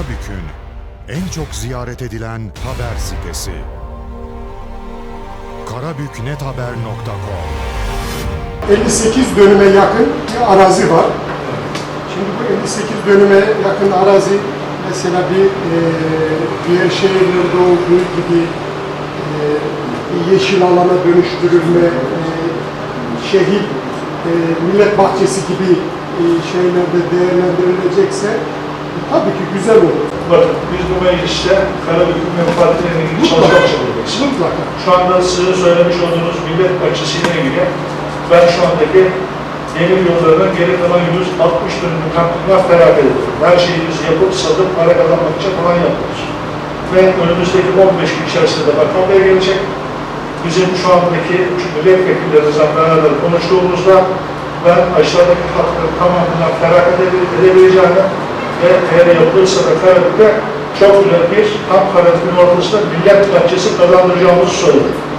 Karabük'ün en çok ziyaret edilen haber sitesi. karabüknethaber.com 58 dönüme yakın bir arazi var. Şimdi bu 58 dönüme yakın arazi mesela bir e, diğer şehirlerde olduğu gibi e, yeşil alana dönüştürülme, e, şehir e, millet bahçesi gibi e, şeylerde değerlendirilecekse tabii ki güzel olur. Bakın biz bu mecliste Karabük'ün menfaatlerine ilgili çalışmak zorundayız. Mutlaka. Şu anda sizin söylemiş olduğunuz millet bahçesiyle ilgili ben şu andaki demir yollarının geri kalan 160 dönümlü kampına feragat ediyorum. Her şeyimizi yapıp satıp para kazanmak için falan yapıyoruz. Ve önümüzdeki 15 gün içerisinde bakan bey gelecek. Bizim şu andaki milletvekillerimizle beraber konuştuğumuzda ben aşağıdaki hatların tamamından feragat ede- edebileceğini ve eğer yapılırsa da Karabük'te çok güzel bir tam Karabük'ün ortasında millet bahçesi kazandıracağımızı söyledim.